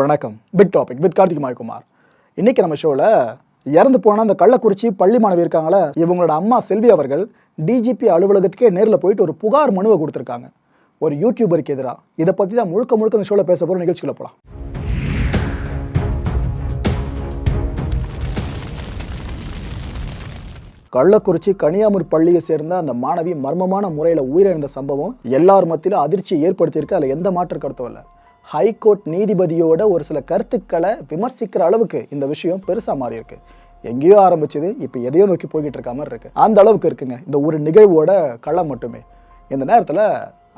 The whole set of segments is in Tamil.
வணக்கம். Big topic with Karthik Mayakumar இன்னைக்கு நம்ம ஷோவில் இறந்து போன அந்த கள்ளக்குறிச்சி பள்ளி மாணவி இருக்காங்களே இவங்களோட அம்மா செல்வி அவர்கள் டிஜிபி அலுவலகத்துக்கே நேரில் போயிட்டு ஒரு புகார் மனுவை கொடுத்துருக்காங்க. ஒரு யூடியூபருக்கு எதிராக இதை பற்றி தான் முழுக்க முழுக்க இந்த ஷோவில் பேச போகிற நிகழ்ச்சிகளை போகலாம் கள்ளக்குறிச்சி கனியாமூர் பள்ளியை சேர்ந்த அந்த மாணவி மர்மமான முறையில் உயிரிழந்த சம்பவம் எல்லார் மத்தியிலும் அதிர்ச்சியை ஏற்படுத்தியிருக்கு. அதில் எந்த மாற்று கருத்தும் இல்லை. ஹைகோர்ட் நீதிபதியோட ஒரு சில கருத்துக்களை விமர்சிக்கிற அளவுக்கு இந்த விஷயம் பெருசாக மாறி இருக்கு. எங்கேயோ ஆரம்பிச்சது இப்போ எதையோ நோக்கி போய்கிட்டு இருக்க மாதிரி இருக்கு. அந்த அளவுக்கு இருக்குங்க. இந்த ஒரு நிகழ்வோட களம் மட்டுமே. இந்த நேரத்தில்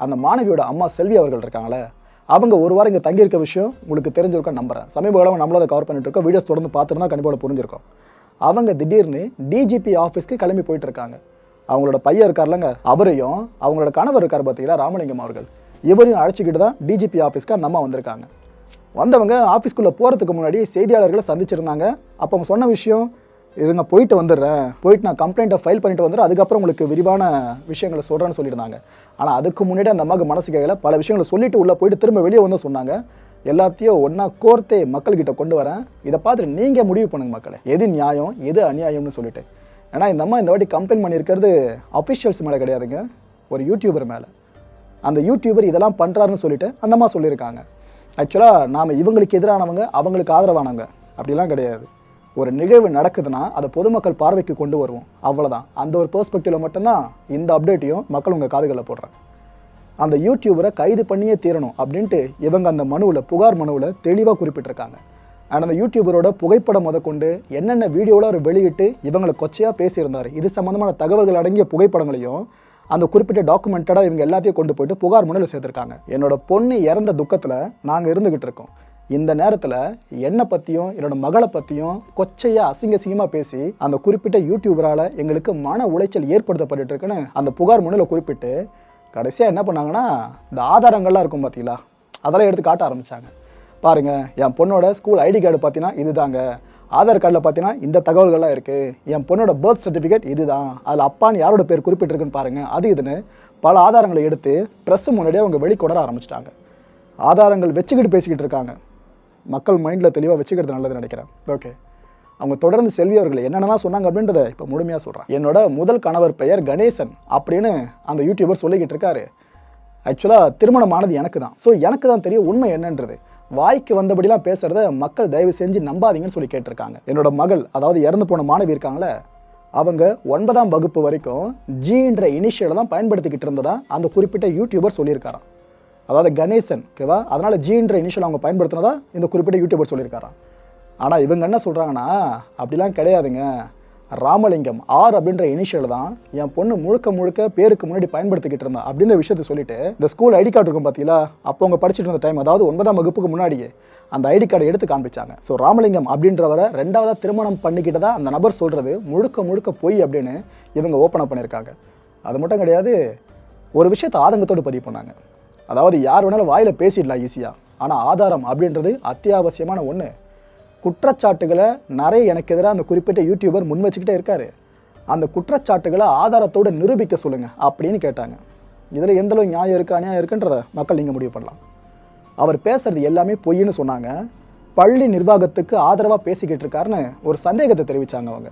அந்த மாணவியோட அம்மா செல்வி அவர்கள் இருக்காங்களே அவங்க ஒரு வாரம் இங்கே தங்கியிருக்க விஷயம் உங்களுக்கு தெரிஞ்சிருக்கோம் நம்புறேன். சமீப காலம் நம்மளும் அதை கவர் பண்ணிட்டு இருக்கோம். வீடியோஸ் தொடர்ந்து பார்த்துருந்தா கண்டிப்பாக புரிஞ்சிருக்கோம். அவங்க திடீர்னு டிஜிபி ஆஃபீஸ்க்கு கிளம்பி போயிட்டு இருக்காங்க. அவங்களோட பையன் இருக்கார்லங்க அவரையும் அவங்களோட கணவர் இருக்கார் பார்த்தீங்களா ராமலிங்கம் அவர்கள். இவரையும் அழைச்சிக்கிட்டு தான் டிஜிபி ஆஃபீஸ்க்கு அந்த அம்மா வந்திருக்காங்க. வந்தவங்க ஆஃபீஸ்க்குள்ளே போகிறதுக்கு முன்னாடி செய்தியாளர்களை சந்திச்சிருந்தாங்க. அப்போ அவங்க சொன்ன விஷயம் இருங்க போயிட்டு வந்துடுறேன். போயிட்டு நான் கம்ப்ளைண்ட்டை ஃபைல் பண்ணிட்டு வந்துடுறேன். அதுக்கப்புறம் உங்களுக்கு விரிவான விஷயங்களை சொல்கிறேன்னு சொல்லியிருந்தாங்க. ஆனால் அதுக்கு முன்னாடி அந்த அம்மாவுக்கு மனசு கேட்கல பல விஷயங்களை சொல்லிட்டு உள்ளே போயிட்டு திரும்ப வெளியே வந்து சொன்னாங்க. எல்லாத்தையும் ஒன்றா கோர்த்தே மக்கள்கிட்ட கொண்டு வரேன். இதை பார்த்துட்டு நீங்கள் முடிவு பண்ணுங்க மக்களை. எது நியாயம் எது அநியாயம்னு சொல்லிட்டு. ஏன்னா இந்த அம்மா இந்த வாட்டி கம்ப்ளைண்ட் பண்ணியிருக்கிறது அஃபிஷியல்ஸ் மேலே கிடையாதுங்க. ஒரு யூடியூபர் மேலே. அந்த யூடியூபர் இதெல்லாம் பண்ணுறாருன்னு சொல்லிட்டு அந்த அம்மா சொல்லியிருக்காங்க. ஆக்சுவலாக நாம் இவங்களுக்கு எதிரானவங்க அவங்களுக்கு ஆதரவானவங்க அப்படிலாம் கிடையாது. ஒரு நிகழ்வு நடக்குதுன்னா அதை பொதுமக்கள் பார்வைக்கு கொண்டு வருவோம். அவ்வளோதான் அந்த ஒரு பெர்ஸ்பெக்டிவில் மட்டும்தான் இந்த அப்டேட்டையும் மக்கள் உங்கள் காதுகளில் போடுறாங்க. அந்த யூடியூபரை கைது பண்ணியே தீரணும் அப்படின்ட்டு இவங்க அந்த மனுவில் புகார் மனுவில் தெளிவாக குறிப்பிட்டிருக்காங்க. அண்ட் அந்த யூடியூபரோட புகைப்படம் முதற்கொண்டு என்னென்ன வீடியோவில் அவர் வெளியிட்டு இவங்களை கொச்சையாக பேசியிருந்தார் இது சம்மந்தமான தகவல்கள் அடங்கிய புகைப்படங்களையும் அந்த குறிப்பிட்ட டாக்குமெண்டடாக இவங்க எல்லாத்தையும் கொண்டு போயிட்டு புகார் முனையில் சேர்த்துருக்காங்க. என்னோட பொண்ணு இறந்த துக்கத்தில் நாங்கள் இருந்துகிட்டு இருக்கோம். இந்த நேரத்தில் என்னை பற்றியும் என்னோட மகளை பற்றியும் கொச்சையாக அசிங்க அசிங்கமாக பேசி அந்த குறிப்பிட்ட யூடியூபரால் எங்களுக்கு மன உளைச்சல் ஏற்படுத்தப்பட்டு இருக்குன்னு அந்த புகார் முனையில் குறிப்பிட்டு கடைசியாக என்ன பண்ணாங்கன்னா இந்த ஆதாரங்கள்லாம் இருக்கும் பார்த்தீங்களா அதெல்லாம் எடுத்து காட்ட ஆரம்பித்தாங்க பாருங்கள் என் பொண்ணோட ஸ்கூல் ஐடி கார்டு பார்த்தீங்கன்னா இதுதாங்க. ஆதார் கார்டில் பார்த்தீங்கன்னா இந்த தகவல்கள்லாம் இருக்குது என் பொண்ணோட பர்த் சர்டிஃபிகேட் இதுதான். அதில் அப்பான்னு யாரோட பேர் குறிப்பிட்டிருக்குன்னு பாருங்கள் அது இதுன்னு பல ஆதாரங்களை எடுத்து ப்ரெஸ் முன்னாடியே அவங்க வெளிக்கொணர ஆரம்பிச்சிட்டாங்க. ஆதாரங்கள் வச்சுக்கிட்டு பேசிக்கிட்டு இருக்காங்க. மக்கள் மைண்டில் தெளிவாக வச்சுக்கிறது நல்லது நினைக்கிறேன். ஓகே அவங்க தொடர்ந்து செல்வி அவர்கள் என்னென்னலாம் சொன்னாங்க அப்படின்றத இப்போ முழுமையாக சொல்கிறேன் என்னோட முதல் கணவர் பெயர் கணேசன் அப்படின்னு அந்த யூடியூபர் சொல்லிக்கிட்டு இருக்காரு. ஆக்சுவலாக திருமணமானது எனக்கு தான். ஸோ எனக்கு தான் தெரியும் உண்மை என்னன்றது. வாய்க்கு வந்தபடிலாம் பேசுறத மக்கள் தயவு செஞ்சு நம்பாதீங்கன்னு சொல்லி கேட்டிருக்காங்க. என்னோட மகள் அதாவது இறந்து போன மாணவி இருக்காங்களே அவங்க ஒன்பதாம் வகுப்பு வரைக்கும் ஜின்ற இனிஷியலை தான் பயன்படுத்திக்கிட்டு இருந்ததா அந்த குறிப்பிட்ட யூடியூபர் சொல்லியிருக்காராம். அதாவது கணேசன் ஓகேவா? அதனால் ஜின்ற இனிஷியல் அவங்க பயன்படுத்தினதா இந்த குறிப்பிட்ட யூடியூபர் சொல்லியிருக்காராம். ஆனால் இவங்க என்ன சொல்கிறாங்கன்னா அப்படிலாம் கிடையாதுங்க. ராமலிங்கம் ஆர் அப்படின்ற இனிஷியல் தான் என் பொண்ணு முழுக்க முழுக்க பேருக்கு முன்னாடி பயன்படுத்திக்கிட்டு இருந்தா அப்படின்ற விஷயத்த சொல்லிட்டு இந்த ஸ்கூல் ஐடி கார்டு இருக்கும் பார்த்தீங்களா அப்போ அவங்க படிச்சுட்டு இருந்த டைம் அதாவது ஒன்பதாம் வகுப்புக்கு முன்னாடியே அந்த ஐடி கார்டை எடுத்து காண்பிச்சாங்க. ஸோ ராமலிங்கம் அப்படின்றவரை ரெண்டாவதாக திருமணம் பண்ணிக்கிட்டதா அந்த நபர் சொல்கிறது முழுக்க முழுக்க பொய் அப்படின்னு இவங்க ஓப்பன் பண்ணியிருக்காங்க. அது மட்டும் கிடையாது ஒரு விஷயத்தை ஆதங்கத்தோடு பதிவு பண்ணாங்க. அதாவது யார் வேணாலும் வாயில் பேசிடலாம் ஈஸியாக ஆனால் ஆதாரம் அப்படின்றது அத்தியாவசியமான ஒன்று குற்றச்சாட்டுகளை நிறைய எனக்கு எதிராக அந்த குறிப்பிட்ட யூடியூபர் முன் வச்சுக்கிட்டே இருக்காரு. அந்த குற்றச்சாட்டுகளை ஆதாரத்தோடு நிரூபிக்க சொல்லுங்கள் அப்படின்னு கேட்டாங்க. இதில் எந்தளவு நியாயம் இருக்கா நியாயம் இருக்குன்றத மக்கள் நீங்கள் முடிவு பண்ணலாம். அவர் பேசுறது எல்லாமே பொய்ன்னு சொன்னாங்க. பள்ளி நிர்வாகத்துக்கு ஆதரவாக பேசிக்கிட்டு இருக்காருன்னு ஒரு சந்தேகத்தை தெரிவித்தாங்க அவங்க.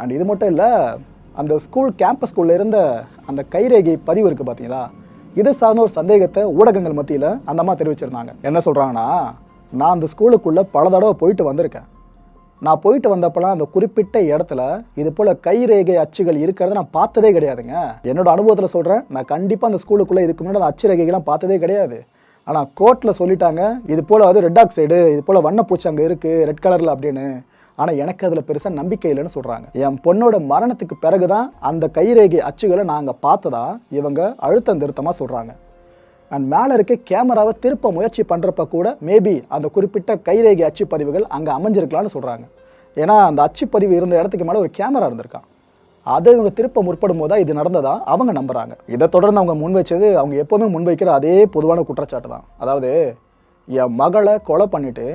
அண்ட் இது மட்டும் இல்லை அந்த ஸ்கூல் கேம்பஸ்குள்ளே இருந்த அந்த கைரேகை பதிவு இருக்குது பார்த்தீங்களா இது சார்ந்த ஒரு சந்தேகத்தை ஊடகங்கள் மத்தியில் அந்த அம்மா தெரிவிச்சிருந்தாங்க. என்ன சொல்கிறாங்கன்னா நான் அந்த ஸ்கூலுக்குள்ளே பல தடவை போயிட்டு வந்திருக்கேன். நான் போயிட்டு வந்தப்பெல்லாம் அந்த குறிப்பிட்ட இடத்துல இது போல் கைரேகை அச்சுகள் இருக்கிறத நான் பார்த்ததே கிடையாதுங்க. என்னோட அனுபவத்தில் சொல்கிறேன் நான் கண்டிப்பாக அந்த ஸ்கூலுக்குள்ளே இதுக்கு முன்னாடி அந்த அச்சு ரேகைகள்லாம் பார்த்ததே கிடையாது. ஆனால் கோர்ட்டில் சொல்லிட்டாங்க இது போல் அது ரெட் ஆக்சைடு இது போல் வண்ணப்பூச்சி அங்கே இருக்குது ரெட் கலரில் அப்படின்னு. ஆனால் எனக்கு அதில் பெருசாக நம்பிக்கை இல்லைன்னு சொல்கிறாங்க என் பொண்ணோட மரணத்துக்கு பிறகு தான் அந்த கைரேகை அச்சுகளை நாங்கள் பார்த்ததா இவங்க அழுத்தம் திருத்தமாக சொல்கிறாங்க அண்ட் மேலே இருக்க கேமராவை திருப்ப முயற்சி பண்ணுறப்ப கூட மேபி அந்த குறிப்பிட்ட கைரேகை அச்சு பதிவுகள் அங்கே அமைஞ்சிருக்கலாம்னு சொல்கிறாங்க ஏன்னா அந்த அச்சுப்பதிவு இருந்த இடத்துக்கு மேலே ஒரு கேமரா இருந்திருக்கான். அதை இவங்க திருப்ப முற்படும் போது இது நடந்ததா அவங்க நம்புறாங்க. இதை தொடர்ந்து அவங்க முன் வச்சது அவங்க எப்போவுமே முன்வைக்கிற அதே பொதுவான குற்றச்சாட்டு தான். அதாவது என் மகளை கொலை பண்ணிவிட்டு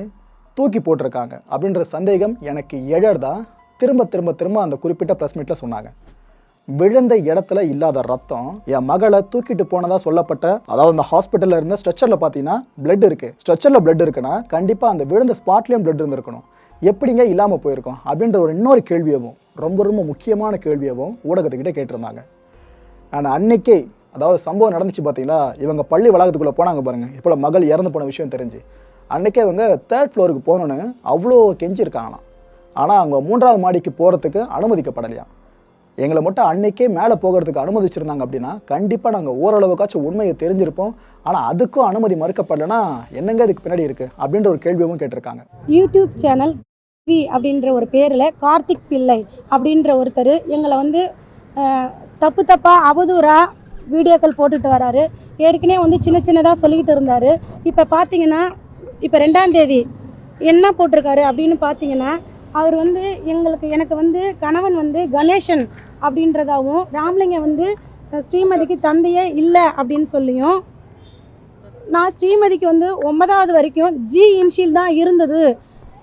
தூக்கி போட்டிருக்காங்க அப்படின்ற சந்தேகம் எனக்கு எழறதா திரும்ப திரும்ப திரும்ப அந்த குறிப்பிட்ட ப்ரெஸ் மீட்டில் சொன்னாங்க. விழுந்த இடத்துல இல்லாத ரத்தம் என் மகளை தூக்கிட்டு போனதா சொல்லப்பட்ட அதாவது அந்த ஹாஸ்பிட்டல்ல இருந்த ஸ்ட்ரெச்சர்ல பார்த்தீங்கன்னா பிளட் இருக்கு. ஸ்ட்ரெச்சர்ல பிளட் இருக்குன்னா கண்டிப்பா அந்த விழுந்த ஸ்பாட்லயும் பிளட் இருந்திருக்கணும். எப்படிங்க இல்லாம போயிருக்கோம் அப்படின்ற ஒரு இன்னொரு கேள்வியவும் ரொம்ப ரொம்ப முக்கியமான கேள்வியவும் ஊடகத்துக்கிட்ட கேட்டிருந்தாங்க. ஆனால் அன்னைக்கே அதாவது சம்பவம் நடந்துச்சு பார்த்தீங்களா இவங்க பள்ளி வளாகத்துக்குள்ளே போனாங்க பாருங்க. இப்போ மகள் இறந்து போன விஷயம் தெரிஞ்சு. அன்னைக்கே இவங்க தேர்ட் ஃப்ளோருக்கு போகணுன்னு அவ்வளோ கெஞ்சிருக்காங்களாம். ஆனால் அவங்க மூன்றாவது மாடிக்கு போகிறதுக்கு அனுமதிக்கப்படலையாம். எங்களை மட்டும் அன்னைக்கே மேலே போகிறதுக்கு அனுமதிச்சிருந்தாங்க அப்படின்னா கண்டிப்பாக நாங்கள் ஓரளவுக்காச்சும் உண்மையை தெரிஞ்சிருப்போம். ஆனால் அதுக்கும் அனுமதி மறுக்கப்படலைன்னா என்னங்க அதுக்கு பின்னாடி இருக்குது அப்படின்ற ஒரு கேள்வியும் கேட்டிருக்காங்க. யூடியூப் சேனல் வி அப்படின்ற ஒரு பேரில் கார்த்திக் பிள்ளை அப்படின்ற ஒருத்தர் எங்களை வந்து தப்பு தப்பாக அவதூறாக வீடியோக்கள் போட்டுட்டு வராரு. ஏற்கனவே வந்து சின்ன சின்னதாக சொல்லிக்கிட்டு இருந்தார். இப்போ பார்த்தீங்கன்னா இப்போ ரெண்டாம் தேதி என்ன போட்டிருக்காரு அப்படின்னு பார்த்தீங்கன்னா அவர் வந்து எங்களுக்கு எனக்கு வந்து கணவன் வந்து கணேசன் அப்படின்றதாகவும் ராமலிங்கம் வந்து ஸ்ரீமதிக்கு தந்தையே இல்லை அப்படின்னு சொல்லியும் நான் ஸ்ரீமதிக்கு வந்து ஒன்பதாவது வரைக்கும் ஜி இன்ஷியல் தான் இருந்தது.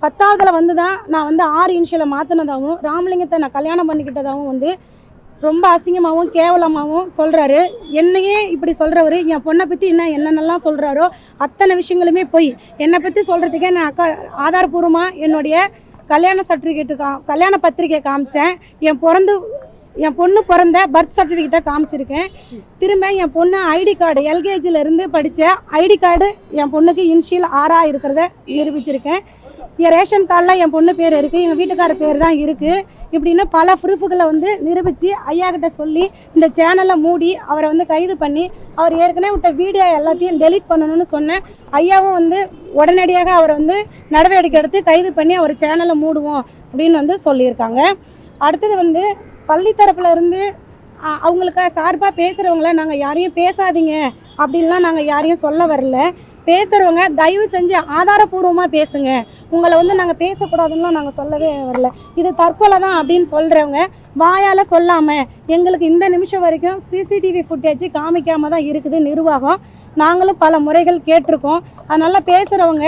பத்தாவதுல வந்து தான் நான் வந்து ஆறு இன்ஷியலை மாற்றினதாகவும் ராமலிங்கத்தை நான் கல்யாணம் பண்ணிக்கிட்டதாகவும் வந்து ரொம்ப அசிங்கமாகவும் கேவலமாகவும் சொல்கிறாரு என்னையே இப்படி சொல்கிறவர் என் பொண்ணை பற்றி என்ன என்னென்னலாம் சொல்கிறாரோ அத்தனை விஷயங்களுமே போய். என்னை பற்றி சொல்கிறதுக்கே நான் அக்கா ஆதாரபூர்வமாக என்னுடைய கல்யாண சர்டிஃபிகேட்டு கா கல்யாண பத்திரிக்கை காமிச்சேன். என் பிறந்து என் பொண்ணு பிறந்த பர்த் சர்டிஃபிகேட்டை காமிச்சிருக்கேன். திரும்ப என் பொண்ணு ஐடி கார்டு எல்கேஜில இருந்து படித்த ஐடி கார்டு என் பொண்ணுக்கு இன்ஷியல் ஆறாக இருக்கிறத நிரூபிச்சிருக்கேன். என் ரேஷன் கார்டில் என் பொண்ணு பேர் இருக்குது எங்கள் வீட்டுக்கார பேர் தான் இருக்குது இப்படின்னு பல ப்ரூஃபுகளை வந்து நிரூபித்து ஐயா கிட்ட சொல்லி இந்த சேனலை மூடி அவரை வந்து கைது பண்ணி அவர் ஏற்கனவே விட்ட வீடியோ எல்லாத்தையும் டெலீட் பண்ணணும்னு சொன்னேன் ஐயாவும் வந்து உடனடியாக அவரை வந்து நடவடிக்கை எடுத்து கைது பண்ணி அவர் சேனலை மூடுவோம் அப்படின்னு வந்து சொல்லியிருக்காங்க. அடுத்தது வந்து பள்ளி தரப்புல இருந்து அவங்களுக்கு சார்பாக பேசுகிறவங்கள நாங்கள் யாரையும் பேசாதீங்க அப்படின்லாம் நாங்கள் யாரையும் சொல்ல வரல. பேசுகிறவங்க தயவு செஞ்சு ஆதாரபூர்வமாக பேசுங்க. உங்களை வந்து நாங்கள் பேசக்கூடாதுன்னுலாம் நாங்கள் சொல்லவே வரல. இது தற்கொலை தான் அப்படின்னு சொல்கிறவங்க வாயால் சொல்லாமல் எங்களுக்கு இந்த நிமிஷம் வரைக்கும் சிசிடிவி ஃபுட்டேஜ் காமிக்காமல் தான் இருக்குது நிர்வாகம். நாங்களும் பல முறைகள் கேட்டிருக்கோம். அதனால் பேசுகிறவங்க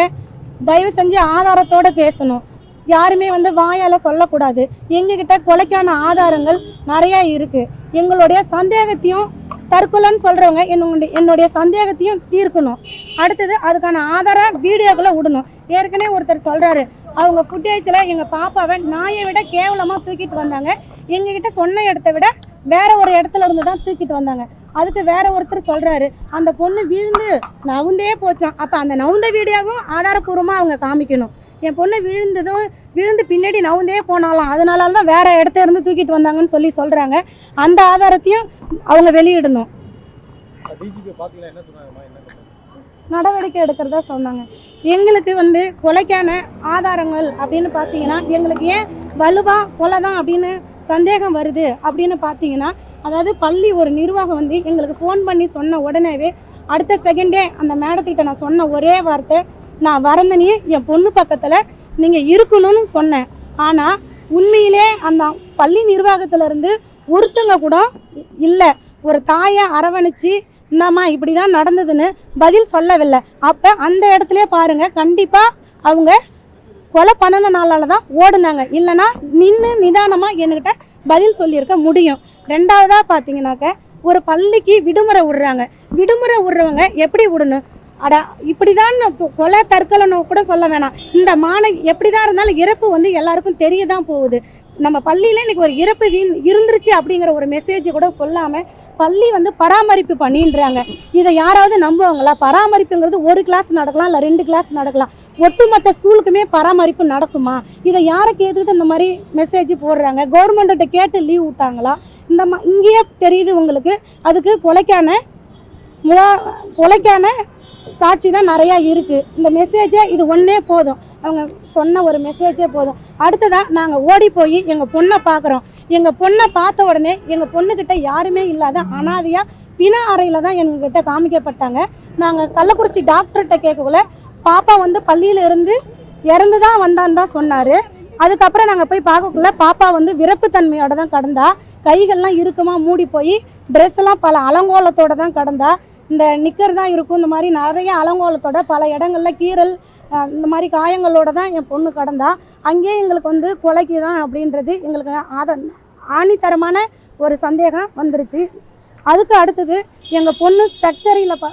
தயவு செஞ்சு ஆதாரத்தோடு பேசணும். யாருமே வந்து வாயால் சொல்லக்கூடாது. எங்ககிட்ட கொலைக்கான ஆதாரங்கள் நிறையா இருக்குது எங்களுடைய சந்தேகத்தையும் தற்கொலைன்னு சொல்கிறவங்க என்னுடைய என்னுடைய சந்தேகத்தையும் தீர்க்கணும். அடுத்தது அதுக்கான ஆதார வீடியோக்களை விடணும். ஏற்கனவே ஒருத்தர் சொல்கிறாரு அவங்க ஃபுட்டேஜில் எங்கள் பாப்பாவை நாயை விட கேவலமாக தூக்கிட்டு வந்தாங்க. எங்ககிட்ட சொன்ன இடத்த விட வேற ஒரு இடத்துல இருந்து தான் தூக்கிட்டு வந்தாங்க. அதுக்கு வேற ஒருத்தர் சொல்கிறாரு அந்த பொண்ணு விழுந்து நவுந்தே போச்சான் அப்போ அந்த நவுந்த வீடியோவும் ஆதாரப்பூர்வமாக அவங்க காமிக்கணும். என் பொண்ணு விழுந்ததும் விழுந்து பின்னாடி நவுந்தே போனாலாம் அதனால தான் வேற இடத்த இருந்து தூக்கிட்டு வந்தாங்கன்னு சொல்லி சொல்றாங்க. அந்த ஆதாரத்தையும் அவங்க வெளியிடணும். நடவடிக்கை எடுக்கிறதா சொன்னாங்க. எங்களுக்கு வந்து கொலைக்கான ஆதாரங்கள் அப்படின்னு பார்த்தீங்கன்னா எங்களுக்கு ஏன் வலுவா கொலை தான் அப்படின்னு சந்தேகம் வருது அப்படின்னு பார்த்தீங்கன்னா அதாவது பள்ளி ஒரு நிர்வாகம் வந்து எங்களுக்கு ஃபோன் பண்ணி சொன்ன உடனேவே அடுத்த செகண்டே அந்த மேடத்துக்கிட்ட நான் சொன்ன ஒரே வார்த்தை நான் வரந்தனே என் பொண்ணு பக்கத்தில் நீங்கள் இருக்கணும்னு சொன்னேன். ஆனால் உண்மையிலே அந்த பள்ளி நிர்வாகத்திலேருந்து ஒருத்தங்க கூட இல்லை. ஒரு தாயை அரவணைச்சி இந்தம்மா இப்படி தான் நடந்ததுன்னு பதில் சொல்லவில்லை. அப்போ அந்த இடத்துலையே பாருங்கள் கண்டிப்பாக அவங்க கொலை பண்ணின நாளால தான் ஓடுனாங்க. இல்லைன்னா நின்று நிதானமாக என்கிட்ட பதில் சொல்லியிருக்க முடியும். ரெண்டாவதாக பார்த்தீங்கன்னாக்க ஒரு பள்ளிக்கு விடுமுறை விடுறாங்க. விடுமுறை விடுறவங்க எப்படி விடணும்? அட இப்படிதான் கொலை தற்கொலைன்னு கூட சொல்ல வேணாம். இந்த மான எப்படிதான் இருந்தாலும் இறப்பு வந்து எல்லாருக்கும் தெரிய தான் போகுது. நம்ம பள்ளியில இன்னைக்கு ஒரு இறப்பு வீண்- இருந்துருச்சு அப்படிங்கிற ஒரு மெசேஜ் கூட சொல்லாம பள்ளி வந்து பராமரிப்பு பண்ணின்றாங்க. இதை யாராவது நம்புவாங்களா? பராமரிப்புங்கிறது ஒரு கிளாஸ் நடக்கலாம் இல்லை ரெண்டு கிளாஸ் நடக்கலாம். ஒட்டுமொத்த ஸ்கூலுக்குமே பராமரிப்பு நடக்குமா? இதை யாரை கேட்டுட்டு இந்த மாதிரி மெசேஜ் போடுறாங்க? கவர்மெண்ட்ட கேட்டு லீவ் விட்டாங்களா? இந்த மா இங்கேயே தெரியுது உங்களுக்கு. அதுக்கு கொலைக்கான முதா கொலைக்கான சாட்சி தான் நிறையா இருக்குது இந்த மெசேஜே இது ஒன்றே போதும். அவங்க சொன்ன ஒரு மெசேஜே போதும். அடுத்ததாக நாங்கள் ஓடி போய் எங்கள் பொண்ணை பார்க்குறோம் எங்கள் பொண்ணை பார்த்த உடனே எங்கள் பொண்ணுக்கிட்ட யாருமே இல்லாத அனாதையாக பிண அறையில் தான் எங்ககிட்ட காமிக்கப்பட்டாங்க. நாங்கள் கள்ளக்குறிச்சி டாக்டர்கிட்ட கேட்கக்குள்ள பாப்பா வந்து பள்ளியில இருந்து இறந்து தான் வந்தான்னு தான் சொன்னார். அதுக்கப்புறம் நாங்கள் போய் பார்க்கக்குள்ள பாப்பா வந்து விறப்புத்தன்மையோடு தான் கடந்தா. கைகள்லாம் இறுக்கமாக மூடி போய் ட்ரெஸ் எல்லாம் பல அலங்கோலத்தோடு தான் கடந்தா. இந்த நிக்கர் தான் இருக்கும். இந்த மாதிரி நிறைய அலங்கோலத்தோட பல இடங்களில் கீறல் இந்த மாதிரி காயங்களோட தான் என் பொண்ணு கடந்தா. அங்கேயே எங்களுக்கு வந்து கொலைக்கு தான் அப்படின்றது எங்களுக்கு ஆத ஆணித்தரமான ஒரு சந்தேகம் வந்துருச்சு. அதுக்கு அடுத்தது எங்கள் பொண்ணு ஸ்ட்ரக்சரியில் ப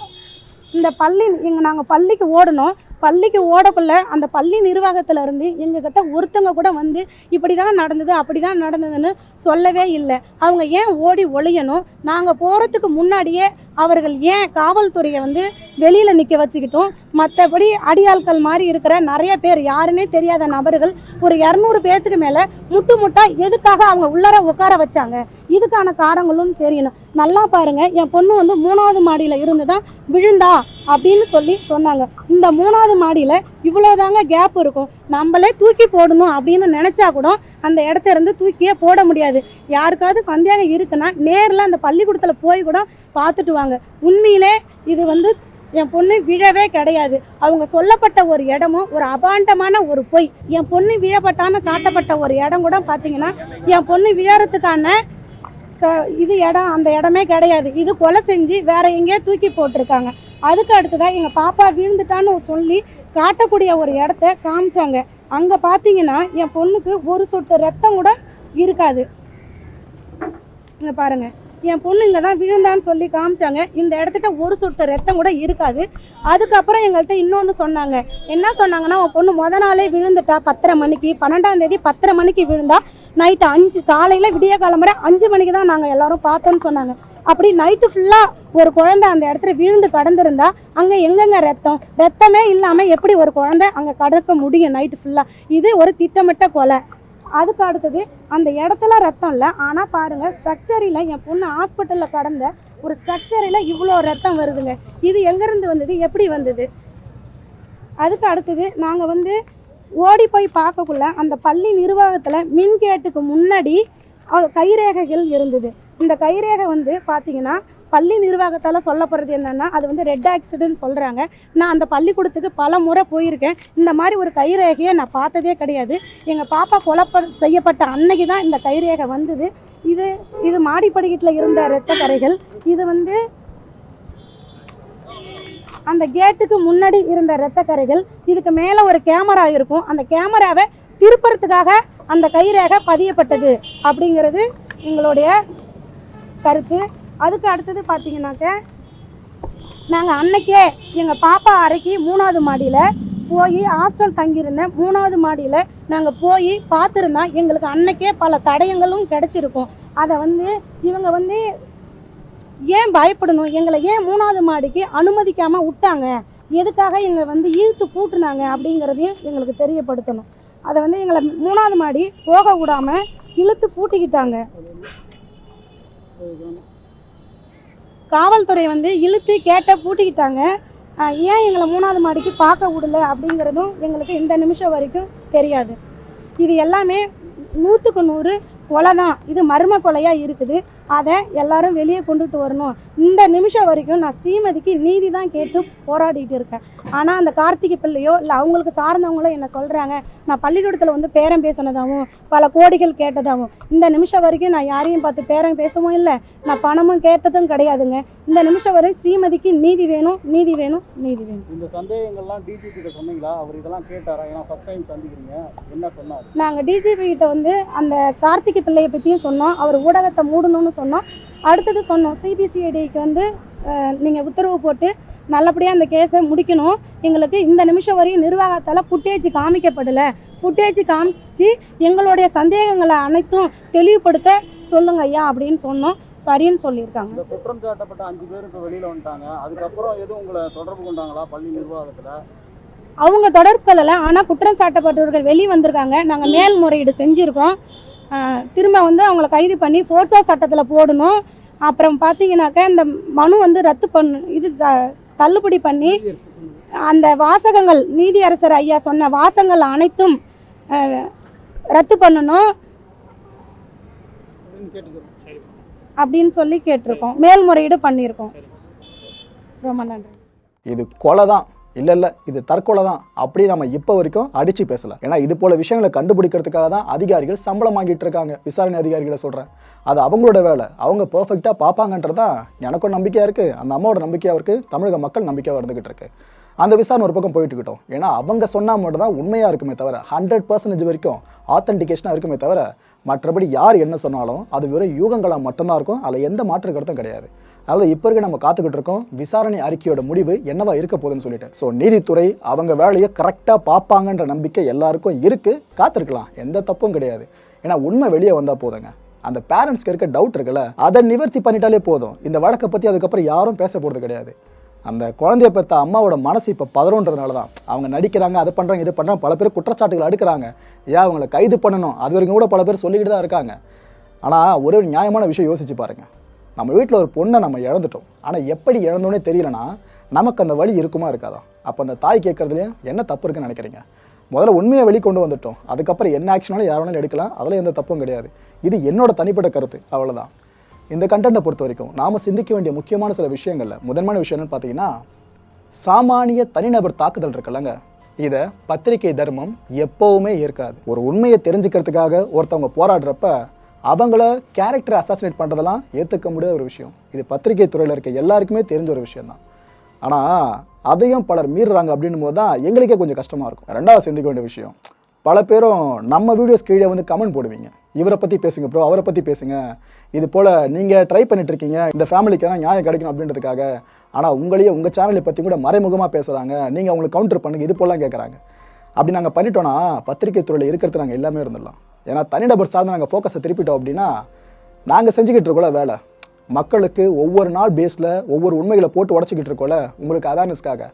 இந்த பள்ளி எங்கள் நாங்கள் பள்ளிக்கு ஓடணும். பள்ளிக்கு ஓடக்குள்ள அந்த பள்ளி நிர்வாகத்தில் இருந்து எங்ககிட்ட ஒருத்தங்க கூட வந்து இப்படி தான் நடந்தது அப்படி தான் நடந்ததுன்னு சொல்லவே இல்லை. அவங்க ஏன் ஓடி ஒழியணும் நாங்கள் போகிறதுக்கு முன்னாடியே அவர்கள் ஏன் காவல்துறையை வந்து வெளியில் நிற்க வச்சுக்கிட்டோம்? மற்றபடி அடியாட்கள் மாதிரி இருக்கிற நிறைய பேர் யாருன்னே தெரியாத நபர்கள் ஒரு இரநூறு பேர்த்துக்கு மேலே முட்டு முட்டாக எதுக்காக அவங்க உள்ளார உட்கார வச்சாங்க? இதுக்கான காரணங்களும் தெரியணும். நல்லா பாருங்க என் பொண்ணு வந்து மூணாவது மாடியில் இருந்து தான் விழுந்தா அப்படின்னு சொல்லி சொன்னாங்க. இந்த மூணாவது மாடியில் இவ்வளோதாங்க கேப் இருக்கும். நம்மளே தூக்கி போடணும் அப்படின்னு நினச்சா கூட அந்த இடத்த இருந்து தூக்கியே போட முடியாது. யாருக்காவது சந்தேகம் இருக்குன்னா நேரில் அந்த பள்ளிக்கூடத்தில் போய் கூட பார்த்துட்டு வாங்க. உண்மையிலே இது வந்து என் பொண்ணு விழவே கிடையாது. அவங்க சொல்லப்பட்ட ஒரு இடமும் ஒரு அபாண்டமான ஒரு பொய். என் பொண்ணு விழப்பட்டான்னு காட்டப்பட்ட ஒரு இடம் கூட பார்த்தீங்கன்னா என் பொண்ணு விழறதுக்கான ச- இது இடம் அந்த இடமே கிடையாது. இது கொலை செஞ்சு வேற எங்கேயோ தூக்கி போட்டிருக்காங்க. அதுக்கு அடுத்ததாக எங்கள் பாப்பா வீழ்ந்துட்டான்னு சொல்லி காட்டக்கூடிய ஒரு இடத்த காமிச்சாங்க. அங்கே பார்த்தீங்கன்னா என் பொண்ணுக்கு ஒரு சொட்டு ரத்தம் கூட இருக்காது. இங்கே பாருங்கள் என் பொண்ணு இங்கே தான் விழுந்தான்னு சொல்லி காமிச்சாங்க. இந்த இடத்துட்ட ஒரு சொட்டு ரத்தம் கூட இருக்காது. அதுக்கப்புறம் எங்கள்கிட்ட இன்னொன்று சொன்னாங்க. என்ன சொன்னாங்கன்னா உன் பொண்ணு முத நாளே விழுந்துட்டா பத்தரை மணிக்கு பன்னெண்டாம் தேதி பத்தரை மணிக்கு விழுந்தா நைட்டு அஞ்சு காலையில் விடிய காலம்பரை அஞ்சு மணிக்கு தான் நாங்கள் எல்லாரும் பார்த்தோன்னு சொன்னாங்க. அப்படி நைட்டு ஃபுல்லாக ஒரு குழந்தை அந்த இடத்துல விழுந்து கடந்திருந்தா அங்கே எங்கெங்க ரத்தம்? ரத்தமே இல்லாமல் எப்படி ஒரு குழந்தை அங்கே கடக்க முடியும் நைட்டு ஃபுல்லாக இது ஒரு திட்டமிட்ட கொலை. அதுக்கு அடுத்தது அந்த இடத்துல ரத்தம் இல்லை. ஆனால் பாருங்கள் ஸ்ட்ரக்சரில் என் பொண்ணு ஹாஸ்பிட்டலில் கடந்த ஒரு ஸ்ட்ரக்சரில் இவ்வளோ ரத்தம் வருதுங்க. இது எங்கேருந்து வந்தது? எப்படி வந்தது? அதுக்கு அடுத்தது நாங்கள் வந்து ஓடி போய் பார்க்கக்குள்ள அந்த பள்ளி நிர்வாகத்தில் மின் கேட்டுக்கு முன்னாடி கைரேகைகள் இருந்தது. இந்த கைரேகை வந்து பார்த்தீங்கன்னா பள்ளி நிர்வாகத்தால் சொல்லப்படுறது என்னென்னா அது வந்து ரெட் ஆக்சிடென்ட் சொல்கிறாங்க நான் அந்த பள்ளிக்கூடத்துக்கு பல முறை போயிருக்கேன். இந்த மாதிரி ஒரு கைரேகையை நான் பார்த்ததே கிடையாது. எங்கள் பாப்பா கொலை செய்யப்பட்ட அன்னைக்கு தான் இந்த கைரேகை வந்தது. இது இது மாடிப்படிக்கட்டில் இருந்த இரத்த கரைகள். இது வந்து அந்த கேட்டுக்கு முன்னாடி இருந்த இரத்த கரைகள். இதுக்கு மேலே ஒரு கேமரா இருக்கும். அந்த கேமராவை திருப்புறத்துக்காக அந்த கைரேகை பதியப்பட்டது. அப்படிங்கிறது எங்களுடைய கருத்து. அதுக்கு அடுத்தது பார்த்தீங்கன்னாக்க நாங்கள் அன்னைக்கே எங்கள் பாப்பா அறைக்கு மூணாவது மாடியில் போய் ஹாஸ்டல் தங்கியிருந்தேன் மூணாவது மாடியில் நாங்கள் போய் பார்த்துருந்தா எங்களுக்கு அன்னைக்கே பல தடயங்களும் கிடச்சிருக்கும். அதை வந்து இவங்க வந்து ஏன் பயப்படணும்? எங்களை ஏன் மூணாவது மாடிக்கு அனுமதிக்காமல் விட்டாங்க? எதுக்காக எங்களை வந்து இழுத்து பூட்டுனாங்க அப்படிங்கிறதையும் எங்களுக்கு தெரியப்படுத்தணும். அதை வந்து எங்களை மூணாவது மாடி போக விடாமல் இழுத்து பூட்டிக்கிட்டாங்க. காவல்துறை வந்து இழுத்து கேட்ட பூட்டிக்கிட்டாங்க. ஏன் எங்களை மூணாவது மாடிக்கு பார்க்க விடல அப்படிங்கிறதும் எங்களுக்கு இந்த நிமிஷம் வரைக்கும் தெரியாது. இது எல்லாமே நூற்றுக்கு நூறு கொலை தான் இது மர்ம கொலையாக இருக்குது. அதை எல்லாரும் வெளியே கொண்டுட்டு வரணும். இந்த நிமிஷம் வரைக்கும் நான் ஸ்ரீமதிக்கு நீதி தான் கேட்டு போராடிட்டு இருக்கேன். ஆனால் அந்த கார்த்திகை பிள்ளையோ இல்லை அவங்களுக்கு சார்ந்தவங்களோ என்ன சொல்கிறாங்க நான் பள்ளிக்கூடத்தில் வந்து பேரம் பேசினதாகவும் பல கோடிகள் கேட்டதாகவும் இந்த நிமிஷம் வரைக்கும் நான் யாரையும் பார்த்து பேரம் பேசவும் இல்லை. நான் பணமும் கேட்டதும் கிடையாதுங்க. இந்த நிமிஷம் வரை ஸ்ரீமதிக்கு நீதி வேணும் நீதி வேணும் நீதி வேணும். இந்த சந்தேகங்கள்லாம் டிஜிபி கிட்ட சொன்னீங்களா? அவர் இதெல்லாம் கேட்டாரா? ஏன்னா ஃபர்ஸ்ட் டைம் சந்திக்கிறீங்க. என்ன சொன்னார்? நாங்கள் டிஜிபி கிட்ட வந்து அந்த கார்த்திகை பிள்ளையை பற்றியும் சொன்னோம். அவர் ஊடகத்தை மூடணும்னு சொன்னோம். அடுத்தது சொன்னோம். சிபிசிஐடிக்கு வந்து நீங்கள் உத்தரவு போட்டு நல்லபடியாக அந்த கேஸை முடிக்கணும். எங்களுக்கு இந்த நிமிஷம் வரையும் நிர்வாகத்தால் ஃபுட்டேஜ் காமிக்கப்படலை. ஃபுட்டேஜ் காமிச்சு எங்களுடைய சந்தேகங்களை அனைத்தும் தெளிவுபடுத்த சொல்லுங்க ஐயா அப்படின்னு சொன்னோம். சரின்னு சொல்லியிருக்காங்க. இந்த குற்றம் சாட்டப்பட்ட அஞ்சு பேர் இப்போ வெளியில வந்துட்டாங்க. அதுக்கப்புறம் எதுவும் உங்களை தொடர்பு கொண்டாங்களா பள்ளி நிர்வாகத்துல? அவங்க தொடர்பு கொள்ளலை ஆனால் குற்றம் சாட்டப்பட்டவர்கள் வெளியே வந்திருக்காங்க நாங்கள் மேல்முறையீடு செஞ்சுருக்கோம். திரும்ப வந்து அவங்கள கைது பண்ணி போர்ட்ஸா சட்டத்தில் போடணும். அப்புறம் பார்த்தீங்கன்னாக்கா இந்த மனு வந்து ரத்து பண்ணு இது த- தள்ளுபடி பண்ணி அந்த வாசகங்கள் நீதியரசர் ஐயா சொன்ன வாசகங்கள் அனைத்தும் ரத்து பண்ணணும். அப்படின்னு சொல்லி கேட்டிருக்கோம். மேல்முறையீடு பண்ணியிருக்கோம். ரொம்ப நன்றி. இது கொலை தான் இல்லை இல்லை இது தற்கொலை தான் அப்படி நம்ம இப்போ வரைக்கும் அடித்து பேசலை. ஏன்னா இது போல விஷயங்களை கண்டுபிடிக்கிறதுக்காக தான் அதிகாரிகள் சம்பளம் வாங்கிட்டு இருக்காங்க. விசாரணை அதிகாரிகளை சொல்கிறேன் அது அவங்களோட வேலை. அவங்க பர்ஃபெக்டாக பார்ப்பாங்கன்றதான் எனக்கும் நம்பிக்கையாக இருக்குது அந்த அம்மாவோட நம்பிக்கையாக இருக்குது தமிழக மக்கள் நம்பிக்கையாக வந்துக்கிட்டு இருக்குது அந்த விசாரணை ஒரு பக்கம் போயிட்டு இருக்கட்டும் ஏன்னா அவங்க சொன்னால் மட்டும் தான் உண்மையாக இருக்குமே தவிர ஹண்ட்ரட் பர்சன்டேஜ் வரைக்கும் ஆத்தன்டிகேஷனாக இருக்குமே தவிர மற்றபடி யார் என்ன சொன்னாலும் அது வெறும் யூகங்களாக மட்டும்தான் இருக்கும். அதில் எந்த மாற்று கருத்தும் கிடையாது. அதாவது இப்போ இருக்க நம்ம காத்துக்கிட்டு இருக்கோம். விசாரணை அறிக்கையோட முடிவு என்னவா இருக்க போகுதுன்னு சொல்லிட்டு. ஸோ நீதித்துறை அவங்க வேலையை கரெக்டாக பார்ப்பாங்கன்ற நம்பிக்கை எல்லாருக்கும் இருக்குது காத்திருக்கலாம். எந்த தப்பும் கிடையாது. ஏன்னா உண்மை வெளியே வந்தால் போதுங்க. அந்த பேரண்ட்ஸ்க்கு இருக்க டவுட் இருக்குல்ல அதை நிவர்த்தி பண்ணிட்டாலே போதும். இந்த வழக்கை பற்றி அதுக்கப்புறம் யாரும் பேச போகிறது கிடையாது. அந்த குழந்தைய பெற்ற அம்மாவோட மனசு இப்போ பதறோன்றதுனால தான் அவங்க நடிக்கிறாங்க அதை பண்ணுறாங்க இது பண்ணுறாங்க பல பேர் குற்றச்சாட்டுகள் அடுக்கிறாங்க. ஏன் அவங்கள கைது பண்ணணும்? அது வரைக்கும் கூட பல பேர் சொல்லிக்கிட்டு தான் இருக்காங்க. ஆனால் ஒரே ஒரு நியாயமான விஷயம் யோசிச்சு பாருங்கள் நம்ம வீட்டில் ஒரு பொண்ணை நம்ம இழந்துட்டோம். ஆனால் எப்படி இழந்தோன்னே தெரியலனா நமக்கு அந்த வழி இருக்குமா இருக்காதா? அப்போ அந்த தாய் கேட்குறதுலையே என்ன தப்பு இருக்குன்னு நினைக்கிறீங்க? முதல்ல உண்மையை வெளிக்கொண்டு வந்துட்டோம். அதுக்கப்புறம் என்ன ஆக்ஷனாலும் யார் வேணாலும் எடுக்கலாம். அதில் எந்த தப்பும் கிடையாது. இது என்னோட தனிப்பட்ட கருத்து. அவ்வளோதான் இந்த கண்டென்ட்டை பொறுத்த வரைக்கும் நாம் சிந்திக்க வேண்டிய முக்கியமான சில விஷயங்களில் முதன்மையான விஷயம் என்னன்னு பார்த்தீங்கன்னா சாமானிய தனிநபர் தாக்குதல் இருக்குல்லங்க. இதை பத்திரிகை தர்மம் எப்போவுமே ஏற்காது. ஒரு உண்மையை தெரிஞ்சுக்கிறதுக்காக ஒருத்தவங்க போராடுறப்ப அவங்கள கேரக்டர் அசாசினேட் பண்ணுறதெல்லாம் ஏற்றுக்க முடியாத ஒரு விஷயம். இது பத்திரிகை துறையில் இருக்க எல்லாருக்குமே தெரிஞ்ச ஒரு விஷயம் தான். ஆனால் அதையும் பலர் மீறுறாங்க அப்படின்னும் போது தான் எங்களுக்கே கொஞ்சம் கஷ்டமாக இருக்கும். ரெண்டாவது சிந்திக்க வேண்டிய விஷயம் பல பேரும் நம்ம வீடியோஸ் கீழே வந்து கமெண்ட் போடுவீங்க. இவரை பற்றி பேசுங்க ப்ரோ அவரை பற்றி பேசுங்க. இது போல் நீங்கள் ட்ரை பண்ணிட்டு இருக்கீங்க. இந்த ஃபேமிலிக்கு நியாயம் கிடைக்கணும் அப்படின்றதுக்காக. ஆனால் உங்களையே உங்கள் சேனலை பற்றி கூட மறைமுகமாக பேசுகிறாங்க நீங்கள் அவங்களுக்கு கவுண்டர் பண்ணுங்க. இது போலாம் கேட்குறாங்க அப்படி நாங்கள் பண்ணிட்டோன்னா பத்திரிகை துறையில் இருக்கிறது நாங்கள் எல்லாமே இருந்துடலாம். ஏன்னா தனிநபர் சார்ந்து நாங்கள் ஃபோக்கஸை திருப்பிட்டோம் அப்படின்னா நாங்கள் செஞ்சுக்கிட்டு இருக்கோம்ல வேலை. மக்களுக்கு ஒவ்வொரு நாள் பேஸில் ஒவ்வொரு உண்மைகளை போட்டு உடச்சிக்கிட்டு இருக்கோம்ல உங்களுக்கு அவேர்னஸ்க்காக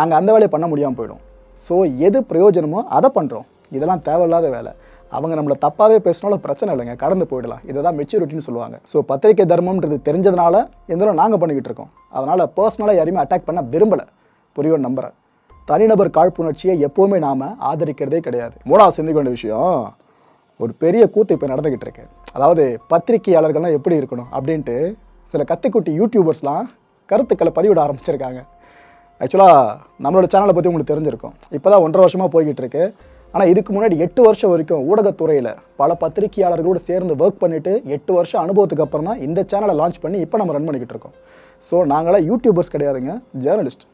நாங்கள் அந்த வேலையை பண்ண முடியாமல் போயிடும். ஸோ எது பிரயோஜனமோ அதை பண்ணுறோம் இதெல்லாம் தேவையில்லாத வேலை. அவங்க நம்மளை தப்பாகவே பேசினாலும் பிரச்சனை இல்லைங்க கடந்து போயிடலாம். இதை தான் மெச்சூரிட்டின்னு சொல்லுவாங்க. ஸோ பத்திரிகை தர்மம்ன்றது தெரிஞ்சதுனால எந்த நாங்கள் பண்ணிக்கிட்டு இருக்கோம். அதனால் பர்சனலாக யாரையுமே அட்டாக் பண்ண விரும்பலை. புரியும் நம்புகிறேன் தனிநபர் காழ்ப்புணர்ச்சியை எப்போவுமே நாம் ஆதரிக்கிறதே கிடையாது. மூணாவது சிந்திக்க வேண்டிய விஷயம் ஒரு பெரிய கூத்து இப்போ நடந்துக்கிட்டு இருக்கு. அதாவது பத்திரிகையாளர்கள்லாம் எப்படி இருக்கணும் அப்படின்ட்டு சில கத்திக்குட்டி யூடியூபர்ஸ்லாம் கருத்துக்களை பதிவிட ஆரம்பிச்சிருக்காங்க. ஆக்சுவலாக நம்மளோட சேனலை பற்றி உங்களுக்கு தெரிஞ்சிருக்கும். இப்போ தான் ஒன்றரை வருஷமாக போய்கிட்டு இருக்கு. ஆனால் இதுக்கு முன்னாடி எட்டு வருஷம் வரைக்கும் ஊடகத்துறையில் பல பத்திரிகையாளர்களோடு சேர்ந்து ஒர்க் பண்ணிவிட்டு எட்டு வருஷம் அனுபவத்துக்கு அப்புறம் தான் இந்த சேனலை லான்ச் பண்ணி இப்போ நம்ம ரன் பண்ணிக்கிட்டு இருக்கோம். ஸோ நாங்களாம் யூடியூபர்ஸ் கிடையாதுங்க ஜேர்னலிஸ்ட்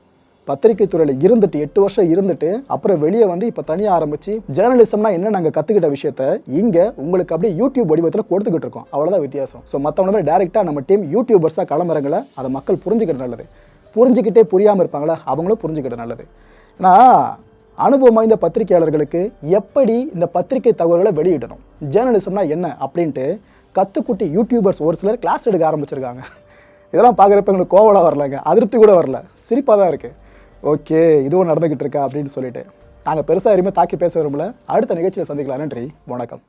பத்திரிகை துறையில் இருந்துட்டு எட்டு வருஷம் இருந்துட்டு அப்புறம் வெளியே வந்து இப்போ தனியாக ஆரம்பித்து ஜேர்னலிசம்னா என்ன நாங்கள் கற்றுக்கிட்ட விஷயத்த இங்கே உங்களுக்கு அப்படியே யூடியூப் வடிவத்தில் கொடுத்துக்கிட்டு இருக்கோம். அவ்வளோதான் வித்தியாசம். ஸோ மற்றவங்க மாதிரி டேரெக்டாக நம்ம டீம் யூடியூபர்ஸாக கிளம்புறங்களை அதை மக்கள் புரிஞ்சுக்கிறது நல்லது. புரிஞ்சுக்கிட்டே புரியாமல் இருப்பாங்களா? அவங்களும் புரிஞ்சுக்கிட்டு நல்லது. ஏன்னா அனுபவம் வாய்ந்த பத்திரிகையாளர்களுக்கு எப்படி இந்த பத்திரிகை தகவல்களை வெளியிடணும்? ஜேர்னலிசம்னா என்ன அப்படின்ட்டு கத்துக்குட்டி யூடியூபர்ஸ் ஒரு சிலர் கிளாஸ் எடுக்க ஆரம்பிச்சிருக்காங்க. இதெல்லாம் பார்க்குறப்ப எங்களுக்கு கோவலாக வரலங்க. அதிருப்தி கூட வரல. சிரிப்பாக தான் இருக்குது ஓகே இதுவும் நடந்துக்கிட்டு இருக்கா அப்படின்னு சொல்லிட்டு. நாங்கள் பெருசாக யாருமே தாக்கி பேச விரும்பல. அடுத்த நிகழ்ச்சியில் சந்திக்கலாம். நன்றி. வணக்கம்.